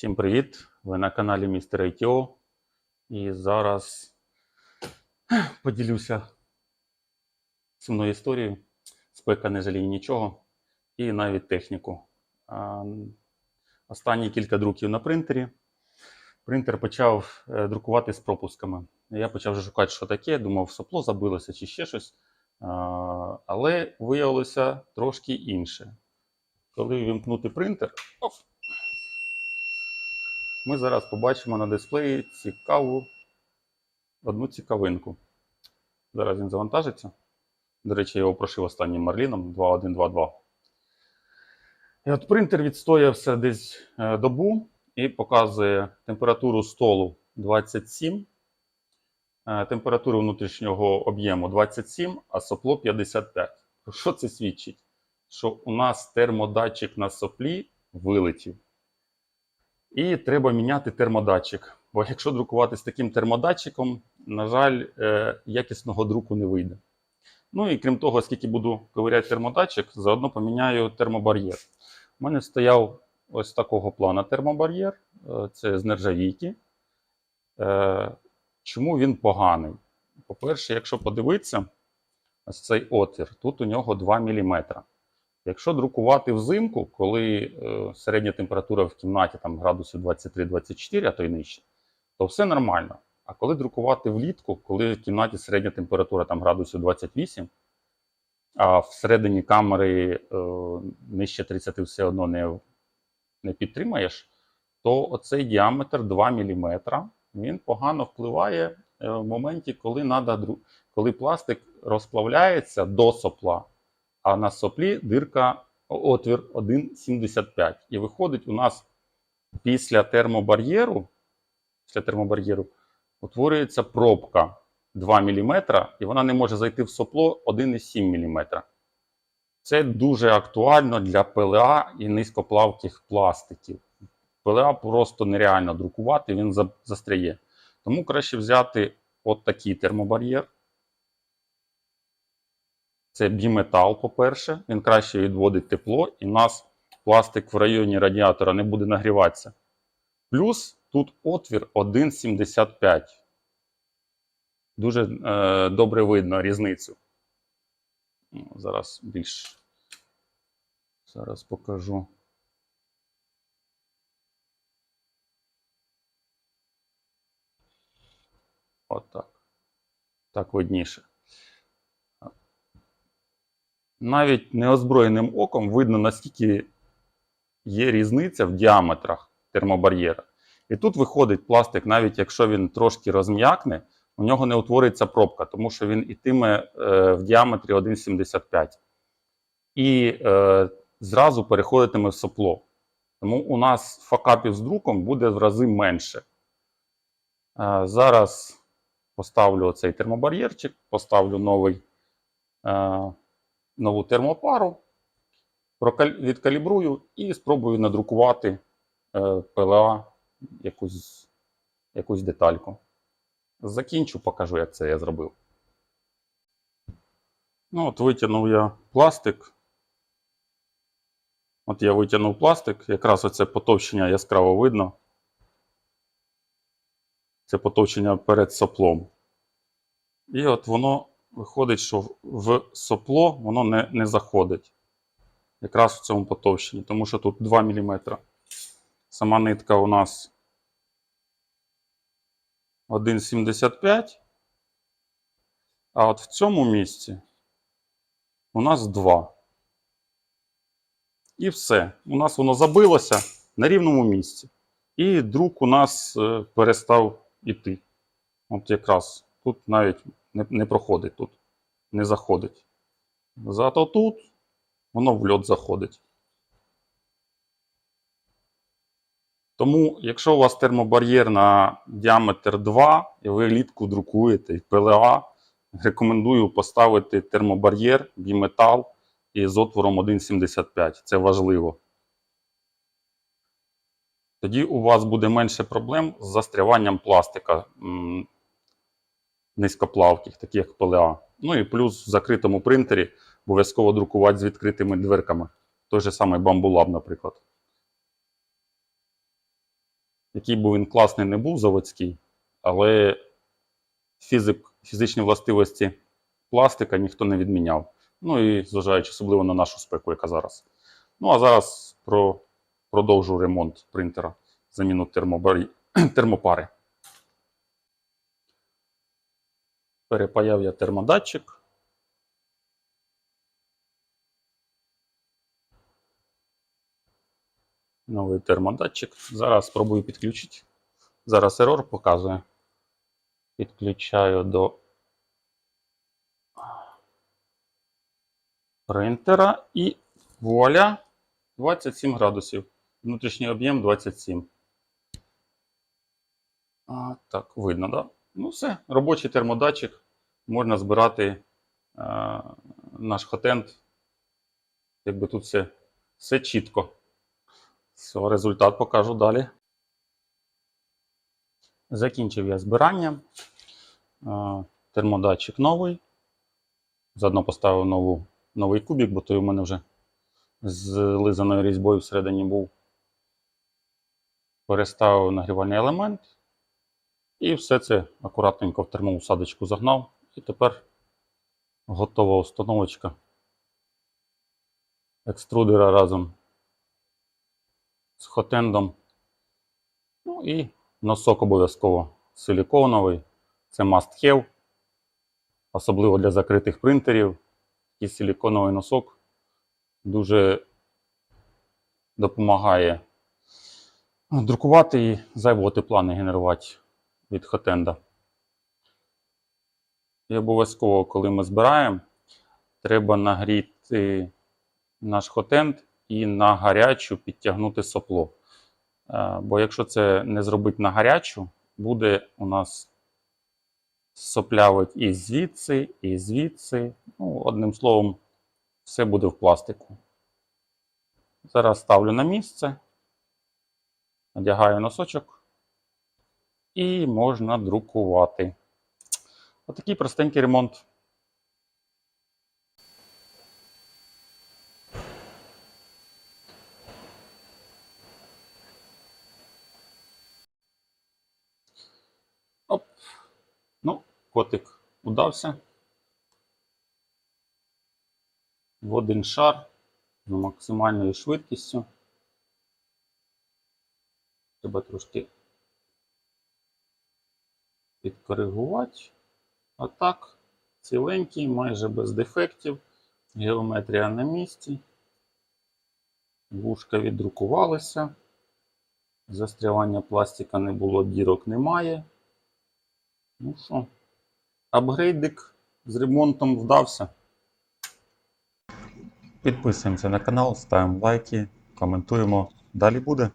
Всім привіт! Ви на каналі Містер ITO. І зараз поділюся сумною історією. Спека не жаліє нічого. І навіть техніку. Останні кілька друків на принтері. Принтер почав е, друкувати з пропусками. Я почав вже шукати, що таке. Думав, сопло забилося чи ще щось. Але виявилося трошки інше. Коли вімкнути принтер, ми зараз побачимо на дисплеї цікаву одну цікавинку. Зараз він завантажиться. До речі, я його прошив останнім марліном 2122. І от принтер відстоявся десь е, добу і показує температуру столу 27, е, температуру внутрішнього об'єму 27, а сопло 55. Про що це свідчить? Що у нас термодатчик на соплі вилетів. І треба міняти термодатчик. Бо якщо друкувати з таким термодатчиком, на жаль, е, якісного друку не вийде. Ну і крім того, оскільки буду ковиряти термодатчик, заодно поміняю термобар'єр. У мене стояв ось такого плана термобар'єр, е, це з нержавійки. Е, Чому він поганий? По-перше, якщо подивитися, ось цей отвір, тут у нього 2 мм. Якщо друкувати взимку, коли е, середня температура в кімнаті там, градусів 23-24, а то й нижче, то все нормально. А коли друкувати влітку, коли в кімнаті середня температура там, градусів 28, а всередині камери е, нижче 30 все одно не, не підтримаєш, то оцей діаметр 2 мм він погано впливає е, в моменті, коли, надо, коли пластик розплавляється до сопла а на соплі дирка отвір 1,75. І виходить, у нас після термобар'єру, після термобар'єру утворюється пробка 2 мм, і вона не може зайти в сопло 1,7 мм. Це дуже актуально для ПЛА і низькоплавких пластиків. ПЛА просто нереально друкувати, він застряє. Тому краще взяти от такий термобар'єр. Це біметал, по-перше, він краще відводить тепло, і в нас пластик в районі радіатора не буде нагріватися. Плюс тут отвір 1,75. Дуже е, добре видно різницю. Ну, Зараз більш. Зараз покажу. От так. Так видніше навіть неозброєним оком видно, наскільки є різниця в діаметрах термобар'єра. І тут виходить пластик, навіть якщо він трошки розм'якне, у нього не утвориться пробка, тому що він ітиме е, в діаметрі 1,75. І е, зразу переходитиме в сопло. Тому у нас факапів з друком буде в рази менше. Е, зараз поставлю цей термобар'єрчик, поставлю новий. Е, нову термопару, відкалібрую і спробую надрукувати е, ПЛА якусь, якусь детальку. Закінчу, покажу, як це я зробив. Ну, от витягнув я пластик. От я витягнув пластик, якраз оце потовщення яскраво видно. Це потовщення перед соплом. І от воно виходить, що в сопло воно не, не заходить. Якраз в цьому потовщенні, тому що тут 2 мм. Сама нитка у нас 1,75. А от в цьому місці у нас 2. І все. У нас воно забилося на рівному місці. І друк у нас е, перестав іти. От якраз тут навіть не, не проходить тут, не заходить. Зато тут воно в льот заходить. Тому, якщо у вас термобар'єр на діаметр 2, і ви літку друкуєте і ПЛА, рекомендую поставити термобар'єр, біметал і з отвором 1,75. Це важливо. Тоді у вас буде менше проблем з застряванням пластика низькоплавких, таких як ПЛА. Ну і плюс в закритому принтері обов'язково друкувати з відкритими дверками. Той же самий Lab, наприклад. який би він класний не був заводський, але фізик, фізичні властивості пластика ніхто не відміняв. Ну і зважаючи особливо на нашу спеку, яка зараз. Ну а зараз про, продовжу ремонт принтера, заміну термобарі, термопари. Перепаяв я термодатчик. Новий термодатчик. Зараз спробую підключити. Зараз ерор показує. Підключаю до принтера і вуаля 27 градусів. Внутрішній об'єм 27. А, так, видно, так? Да? Ну, все, робочий термодатчик. Можна збирати а, наш хотенд. Якби тут все, все чітко. Все, результат покажу далі. Закінчив я збирання. А, термодатчик новий. Заодно поставив нову, новий кубик, бо той у мене вже з лизаною різьбою всередині був. Переставив нагрівальний елемент. І все це акуратненько в термоусадочку загнав. І тепер готова установочка екструдера разом з хотендом. Ну і носок обов'язково силіконовий. Це must have. Особливо для закритих принтерів. Такий силіконовий носок дуже допомагає друкувати і зайвого тепла не генерувати від хотенда. І обов'язково, коли ми збираємо, треба нагріти наш хотенд і на гарячу підтягнути сопло. Е, Бо якщо це не зробити на гарячу, буде у нас соплявить і звідси, і звідси. Ну, одним словом, все буде в пластику. Зараз ставлю на місце, надягаю носочок і можна друкувати. Отакий простенький ремонт. Оп. Ну, котик удався. В один шар з максимальною швидкістю. Треба трошки підкоригувати. А так, ціленький, майже без дефектів. Геометрія на місці. Вушка віддрукувалися. Застрявання пластика не було, дірок немає. Ну що, апгрейдик з ремонтом вдався. Підписуємося на канал, ставимо лайки, коментуємо. Далі буде.